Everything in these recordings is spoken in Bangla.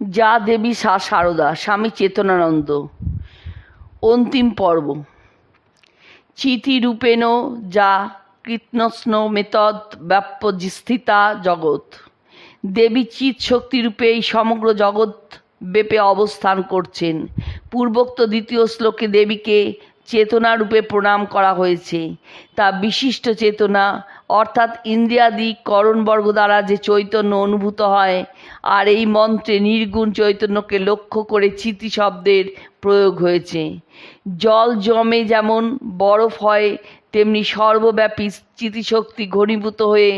যা দেবী সা সারদা, স্বামী চেতনানন্দ। অন্তিম পর্ব। চিতিরূপেণ যা কৃত্নস্ন মেতদ ব্যাপ্যজিস্থিতা জগৎ। দেবী চিত শক্তিরূপে এই সমগ্র জগৎ বেপে অবস্থান করছেন। পূর্বোক্ত দ্বিতীয় শ্লোকে দেবীকে চেতনারূপে প্রণাম করা হয়েছে। তা বিশিষ্ট চেতনা, অর্থাৎ ইন্দ্রিয়াদি করণবর্গ দ্বারা যে চৈতন্য অনুভূত হয়, আর এই মন্ত্রে নির্গুণ চৈতন্যকে লক্ষ্য করে চিতি শব্দের প্রয়োগ হয়েছে। জল জমে যেমন বরফ হয়, তেমনি সর্বব্যাপী চিতিশক্তি ঘনীভূত হয়ে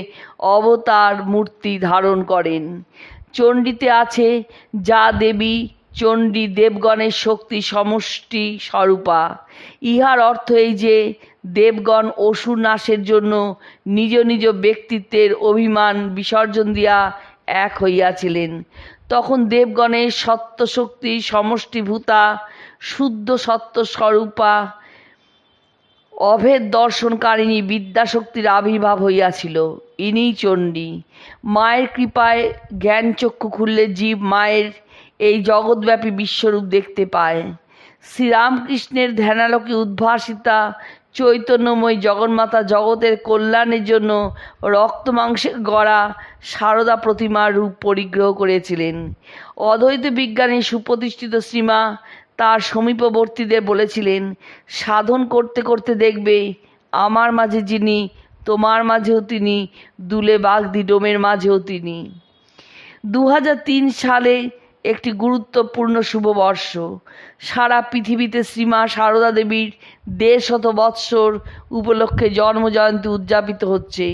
অবতার মূর্তি ধারণ করেন। চণ্ডীতে আছে, যা দেবী চণ্ডী দেবগণের শক্তি সমষ্টি স্বরূপা। ইহার অর্থ এই যে, দেবগণ অসুর নাশের জন্য নিজ নিজ ব্যক্তিত্বের অভিমান বিসর্জন দিয়া এক হইয়াছিলেন। তখন দেবগণের সত্যশক্তি সমষ্টিভূতা, শুদ্ধ সত্য স্বরূপা, অভেদ দর্শনকারিণী বিদ্যাশক্তির আবির্ভাব হইয়াছিল। ইনিই চণ্ডী। মায়ের কৃপায় জ্ঞান চক্ষু খুললে জীব মায়ের এই জগৎব্যাপী বিশ্বরূপ দেখতে পায়। শ্রীরামকৃষ্ণের ধ্যানালোকে উদ্ভাসিতা, চৈতন্যময়ী জগন্মাতা জগতের কল্যাণের জন্য রক্ত মাংসের গড়া সারদা প্রতিমার রূপ পরিগ্রহ করেছিলেন। অদ্বৈত বিজ্ঞানী সুপ্রতিষ্ঠিত শ্রীমা তার সমীপবর্তীদের বলেছিলেন, সাধন করতে করতে দেখবে আমার মাঝে যিনি, তোমার মাঝেও তিনি, দুলে বাগদি ডোমের মাঝেও তিনি। দু হাজার তিন সালে একটি গুরুত্বপূর্ণ শুভবর্ষ সারা পৃথিবীতে শ্রীমা সারদা দেবীর দেড় শত বৎসর উপলক্ষে জন্মজয়ন্তী উদযাপিত হচ্ছে।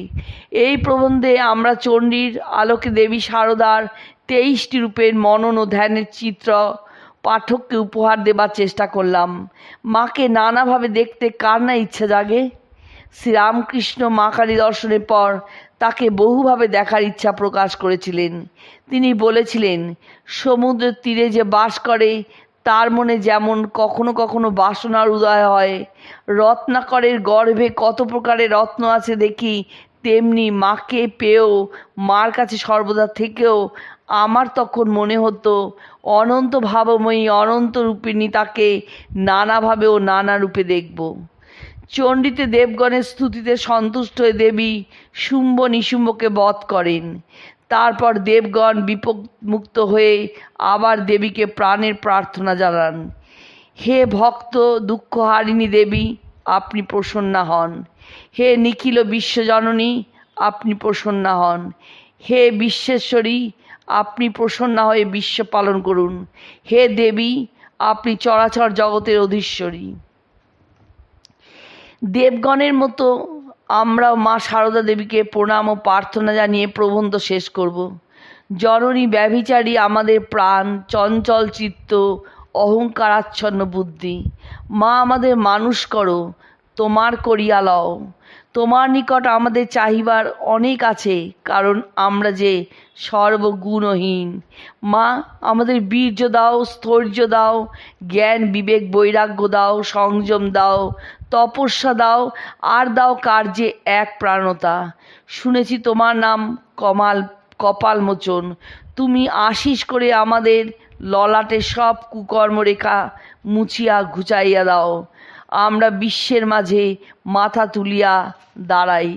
এই প্রবন্ধে আমরা চণ্ডীর আলোকে দেবী সারদার তেইশটি রূপের মনন ও ধ্যানের চিত্র পাঠককে উপহার দেবার চেষ্টা করলাম। মাকে নানাভাবে দেখতে কার না ইচ্ছা জাগে? শ্রীরামকৃষ্ণ মা কালী দর্শনের পর তাকে বহুভাবে দেখার ইচ্ছা প্রকাশ করেছিলেন। তিনি বলেছিলেন, সমুদ্রের তীরে যে বাস করে, তার মনে যেমন কখনো কখনো বাসনার উদয় হয়। রত্নাকরের গর্ভে কত প্রকারের রত্ন আছে দেখি, তেমনি মাকে পেয়েও, মার কাছে সর্বদা থেকেও আমার তখন মনে হতো, অনন্ত ভাবময়ী, অনন্ত রূপিণী তাকে নানাভাবে ও নানা রূপে দেখব। চণ্ডীতে দেবগণের স্তুতিতে সন্তুষ্ট হয়ে দেবী শুম্ভ নিশুম্ভকে বধ করেন। তারপর দেবগণ বিপদমুক্ত হয়ে আবার দেবীকে প্রাণের প্রার্থনা জানান। হে ভক্ত দুঃখহারিণী দেবী, আপনি প্রসন্না হন। হে নিখিল বিশ্বজননী, আপনি প্রসন্না হন। হে বিশ্বেশ্বরী, আপনি প্রসন্না হয়ে বিশ্ব পালন করুন। হে দেবী, আপনি চরাচর জগতের অধীশ্বরী। দেবগণের মতো আমরা মা সারদা দেবীকে প্রণাম ও প্রার্থনা জানিয়ে প্রবন্ধ শেষ করব। জননী ব্যভিচারী আমাদের প্রাণ, চঞ্চল চিত্ত, অহংকারাচ্ছন্ন বুদ্ধি। মা আমাদের মানুষ করো তোমার করিয়া লও। তোমার নিকট আমাদের চাহিবার অনেক আছে, কারণ আমরা যে সর্বগুণহীন। মা, আমাদের বীর্য দাও, স্থৈর্য দাও, জ্ঞান, বিবেক, বৈরাগ্য দাও, সংযম দাও, তপস্যা দাও, আর দাও কার্যে এক প্রাণতা। শুনেছি তোমার নাম কমাল কপাল মোচন তুমি আশিস করে আমাদের ললাটে সব কুকর্মরেখা মুছিয়া, ঘুচাইয়া দাও। আমরা বিশ্বের মাঝে মাথা তুলিয়া দাঁড়াই।